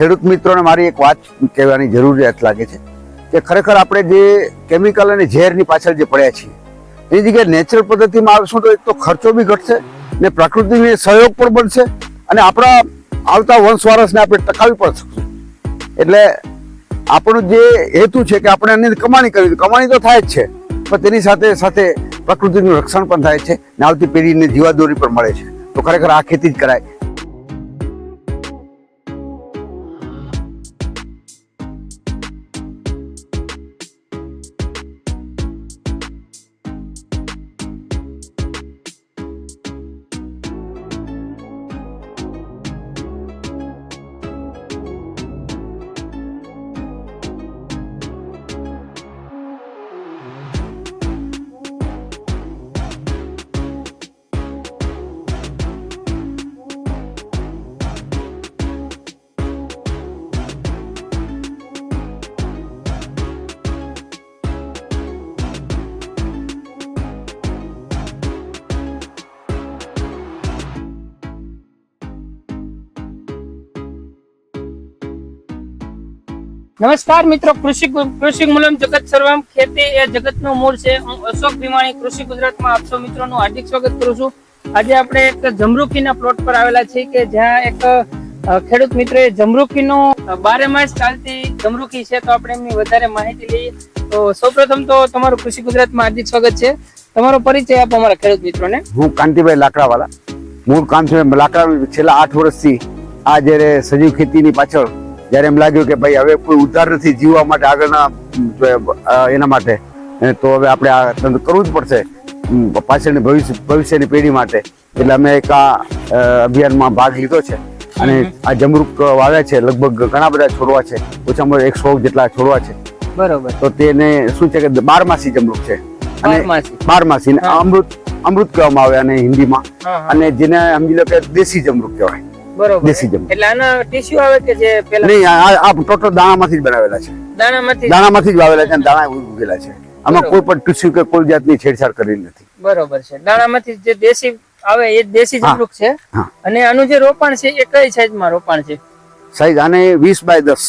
ખેડૂત મિત્રોને મારી એક વાત કહેવાની જરૂરિયાત લાગે છે કે ખરેખર આપણે જે કેમિકલ અને ઝેરની પાછળ જે પડ્યા છીએ, એની જગ્યાએ નેચરલ પદ્ધતિમાં આવશું તો એક તો ખર્ચો બી ઘટશે ને પ્રકૃતિને સહયોગ પણ બનશે અને આપણા આવતા વંશવારસને આપણે ટકાવી પણ શકશું. એટલે આપણો જે હેતુ છે કે આપણે એની કમાણી કરવી કમાણી તો થાય જ છે, પણ તેની સાથે સાથે પ્રકૃતિનું રક્ષણ પણ થાય છે ને આવતી પેઢીને જીવાદોરી પણ મળે છે. તો ખરેખર આ ખેતી જ કરાય. નમસ્કાર મિત્રો, કૃષિ કૃષિ મૂલમ જગત સર્વમ ખેતી એ જગતનું મૂળ છે. હું અશોક ભીમાણી, કૃષિ ગુજરાતમાં આપ સૌ મિત્રોનું હાર્દિક સ્વાગત કરું છું. આજે આપણે એક જમરૂકીના પ્લોટ પર આવેલા છીએ કે જ્યાં એક ખેડૂત મિત્રોએ જમરૂકીનું નું બારે માસ ચાલતી જમરૂખી છે. તો આપણે એમની વધારે માહિતી લઈએ. તો સૌપ્રથમ તો તમારું કૃષિ ગુજરાતમાં હાર્દિક સ્વાગત છે. તમારો પરિચય આપો અમારા ખેડૂત મિત્રોને. હું કાંતિભાઈ લાકડાવાલા. મૂળ કામ છે લાકડા. છેલ્લા આઠ વર્ષથી આ જ્યારે સજીવ ખેતીની પાછળ જ્યારે એમ લાગ્યું કે ભાઈ હવે કોઈ ઉધાર નથી જીવવા માટે આગળના એના માટે તો હવે આપણે આ ધંધો કરવું જ પડશે પાછળની ભવિષ્ય ભવિષ્યની પેઢી માટે. એટલે અમે એક આ અભિયાનમાં ભાગ લીધો છે. અને આ જમરૂક વાવ્યા છે લગભગ ઘણા બધા છોડવા છે ઓછામાં ઓછા એકસો જેટલા છોડવા છે. બરોબર. તો તેને શું છે કે બારમાસી જમરૂક છે. અને બારમાસી. અમૃત અમૃત કહેવામાં આવે અને હિન્દીમાં. અને જેને સમજી લો કે દેશી જમરૂક કહેવાય. બરોબર. દેશી જમરૂક. એટલે આના ટીસ્યુ આવે કે જે પેલા? નહીં આ ટોટલ દાણામાંથી જ બનાવેલા છે. દાણામાંથી? દાણામાંથી જ વાવેલા છે અને દાણા ઉગેલા છે. આમાં કોઈ પણ ટીસ્યુ કે કોઈ જાતની છેડછાડ કરેલી નથી. બરોબર છે. દાણામાંથી જે દેશી આવે એ દેશી. જમરૂક છે. અને આનું જે રોપાણ છે એ કઈ સાઈઝમાં રોપાણ છે? સાઈઝ આને વીસ બાય દસ.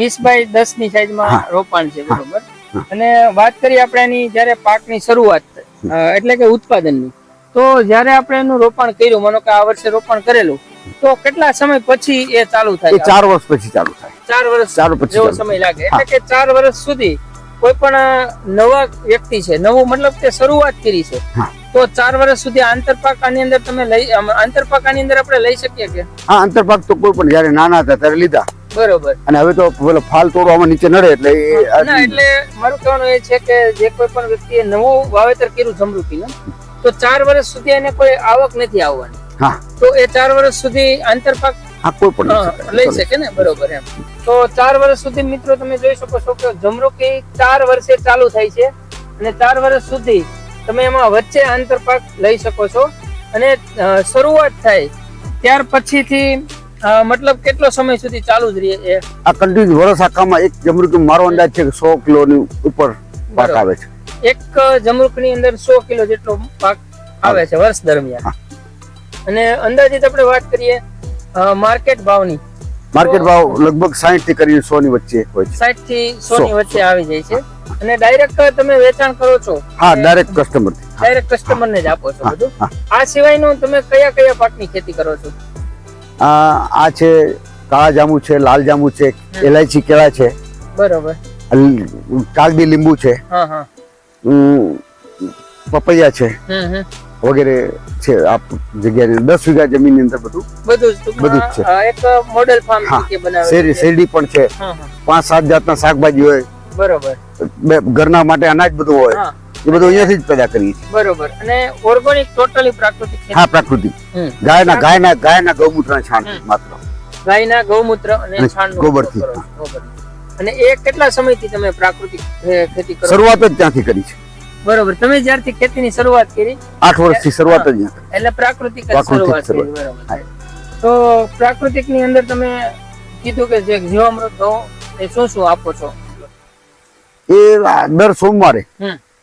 વીસ બાય દસની સાઈઝમાં. રોપાણ છે બરોબર. અને વાત કરીએ આપણે એની જ્યારે પાકની શરૂઆત એટલે કે ઉત્પાદનની. તો જ્યારે આપણે એનું રોપણ કર્યું માનો કે આ વર્ષે રોપણ કરેલું તો કેટલા સમય પછી એ ચાલુ થાય? ચાર વર્ષ પછી ચાલુ થાય. ચાર વર્ષ ચાર પછી જેવો સમય લાગે. એટલે કે ચાર વર્ષ સુધી કોઈ પણ નવા વ્યક્તિ છે નવું મતલબ કે શરૂઆત કરી છે તો ચાર વર્ષ સુધી આંતરપાકાની અંદર તમે લઈ આંતરપાકાની અંદર આપણે લઈ શકીએ કે? હા આંતરપાક તો કોઈ પણ જયારે નાના હતા ત્યારે લીધા. બરોબર. અને હવે તો પેલો ફાલ તોડવામાં નીચે નડે એટલે એ ના એટલે મારું કહેવાનું એ છે કે જે કોઈ પણ વ્યક્તિએ નવું વાવેતર કર્યું જમરૂકીનું તો ચાર વર્ષ સુધી એને કોઈ આવક નથી આવવાની. હા. તો એ ચાર વર્ષ સુધી આંતરપાક હા કોઈ પણ લઈ શકે ને? બરોબર એમ. તો ચાર વર્ષ સુધી મિત્રો તમે જોઈ શકો છો કે જમરૂકી ચાર વર્ષે ચાલુ થાય છે અને ચાર વર્ષ સુધી તમે એમાં વચ્ચે આંતરપાક લઈ શકો છો. અને શરૂઆત થાય ત્યાર પછીથી મતલબ કેટલો સમય સુધી ચાલુ જ રહે એ? આ કન્ટિન્યુ વર્ષ આખામાં એક જમરૂકી મારો અંદાજ છે કે સો કિલોની ઉપર પાક આવે છે. એક જમરૂકની અંદર સો કિલો જેટલો પાક આવે છે વર્ષ દરમિયાન. અને અંદાજિત આપણે વાત કરીએ માર્કેટ ભાવની. માર્કેટ ભાવ લગભગ સાહીઠથી કરીને સો ની વચ્ચે હોય છે. 60 થી સો ની વચ્ચે આવી જાય છે. અને ડાયરેક્ટ તમે વેચાણ કરો છો. હા ડાયરેક્ટ કસ્ટમર ડાયરેક્ટ કસ્ટમર ને જ આપો છો બધું. આ સિવાયનું તમે કયા કયા પાકની ખેતી કરો છો? આ આ છે કાળા જાંબુ છે લાલ જાંબુ છે એલાયચી કેળા છે. બરોબર. કાગડી લીંબુ છે. હા હા. પપૈયા છે. હમ હમ. વગેરે છે આ જગ્યાની દસ વીઘા જમીનની અંદર બધું? બધું જ. બધું જ છે. એક મોડેલ ફાર્મ. તરીકે બનાવેલું શેરડી શેરડી પણ છે. પાંચ સાત જાતના શાકભાજી હોય. બરોબર. ઘરના માટે અનાજ બધું હોય. એ બધું અહીંયાથી જ પેદા કરીએ છીએ. બરોબર. અને ઓર્ગોનિક ટોટલી પ્રાકૃતિક હા પ્રાકૃતિક. ગાયના ગાયના ગાયના ગૌમૂત્રના છાણ માત્ર. ગાયના ગૌમૂત્ર અને છાણ ગોબરથી. અને એ કેટલા સમયથી તમે પ્રાકૃતિક ખેતી કરો શરૂઆત જ ત્યાંથી કરી છે. બરોબર. તમે જ્યારથી ખેતીની શરૂઆત કરી આઠ વર્ષથી શરૂઆત જ એટલે પ્રાકૃતિક શરૂઆત કરી બરોબર તો પ્રાકૃતિકની અંદર તમે કીધું કે જે જીવામૃત ઘઉં એ શું શું આપો છો? એ દર સોમવારે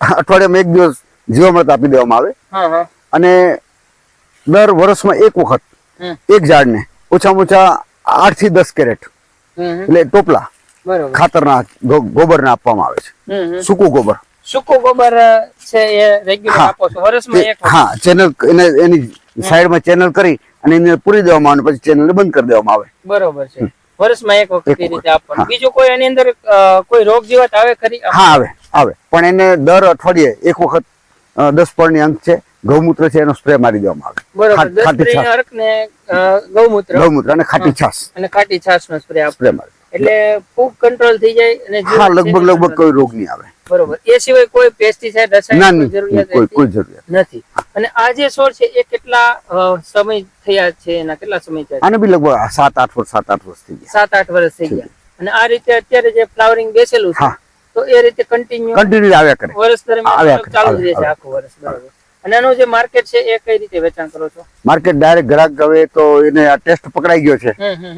અઠવાડિયામાં એક દિવસ જીવામૃત આપી દેવામાં આવે. અને દર વર્ષમાં એક વખત એક ઝાડને ઓછામાં ઓછા આઠથી દસ કેરેટ. એટલે ટોપલા ખાતરના ગોબરના આપવામાં આવે છે. સૂકું ગોબર. સૂકું ગોબર છે એ રેગ્યુલર આપો છો. વર્ષમાં એક હા ચેનલ એને એની સાઈડમાં ચેનલ કરી અને એને પૂરી દેવામાં આવે પછી ચેનલ બંધ કરી દેવામાં આવે. બરોબર છે. વર્ષમાં એક વખત એ રીતે આપવાનું. બીજું કોઈ એની અંદર કોઈ રોગ જીવાત આવે ખરી? હા આવે આવે. પણ એને દર અઠવાડિયે એક વખત દસ પળની અંક છે ગૌમૂત્ર છે એનો સ્પ્રે મારી દેવામાં આવે. બરોબર. ખાટી છાસ ગૌમૂત્ર. ગૌમૂત્ર અને ખાટી છાશ. અને ખાટી છાશ નો સ્પ્રે સ્પ્રે મારે. એટલે ફૂગ કંટ્રોલ થઈ જાય અને હા લગભગ લગભગ કોઈ રોગ નહીં આવે. બરોબર. એ સિવાય કોઈ પેસ્ટિસાઇડ ના રસાયણ જરૂરિયાત કોઈ કોઈ જરૂરિયાત નથી. અને આ જે છોડ છે એ કેટલા સમય થયા છે એના? કેટલા સમય થયા આને બી લગભગ સાત આઠ વર્ષ સાત આઠ વર્ષ થઈ ગયા. સાત આઠ વર્ષ થઈ ગયા. અને આ રીતે અત્યારે જે ફ્લાવરિંગ બેસેલું છે તો એ રીતે કન્ટિન્યુ કન્ટિન્યુ આવ્યા કરે. વર્ષ દરમિયાન ચાલુ જ છે આખું વર્ષ બરાબર. અને આનું જે માર્કેટ છે એ કઈ રીતે વેચાણ કરો છો? માર્કેટ ડાયરેક્ટ ગ્રાહક હવે તો એને આ ટેસ્ટ પકડાઈ ગયો છે.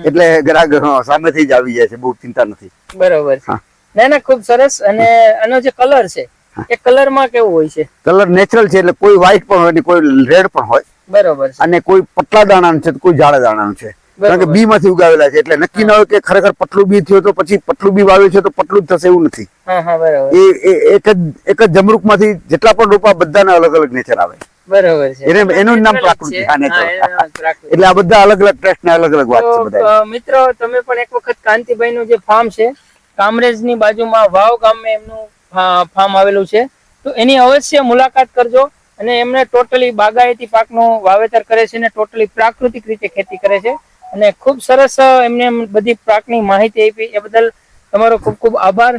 એટલે ગ્રાહક સામેથી જ આવી જાય છે બહુ ચિંતા નથી. બરોબર છે. ના ના ખૂબ સરસ. અને આનો જે કલર છે એ કલરમાં કેવું હોય છે? કલર નેચરલ છે એટલે કોઈ વ્હાઈટ પણ હોય ને કોઈ રેડ પણ હોય. બરોબર અને કોઈ પતલા દાણાનું છે કોઈ જાડા દાણાનું છે. કારણ કે બી માંથી ઉગાવેલા છે એટલે નક્કી ના હોય કે ખરેખર પતલું બી થયું તો પછી પતલું બી વાવ્યું છે તો પતલું જ થશે એવું નથી. એ એક જ એક જ જમરૂકમાંથી જેટલા પણ રોપા બધાને અલગ અલગ નેચર આવે. બરોબર છે. એને- એનું નામ પ્રાકૃતિક. એટલે આ બધા અલગ અલગ ટેસ્ટ ને અલગ અલગ વાત છે બધા મિત્રો તમે પણ એક વખત કાંતિભાઈ નું જે ફાર્મ છે કામરેજની બાજુમાં વાવ ગામે એમનું ફાર્મ આવેલું છે. તો એની અવશ્ય મુલાકાત કરજો અને એમને ટોટલી બાગાયતી પાકનું વાવેતર કરે છે અને ટોટલી પ્રાકૃતિક રીતે ખેતી કરે છે. અને ખૂબ સરસ એમને બધી પાકની માહિતી આપી. એ બદલ તમારો ખૂબ ખૂબ આભાર.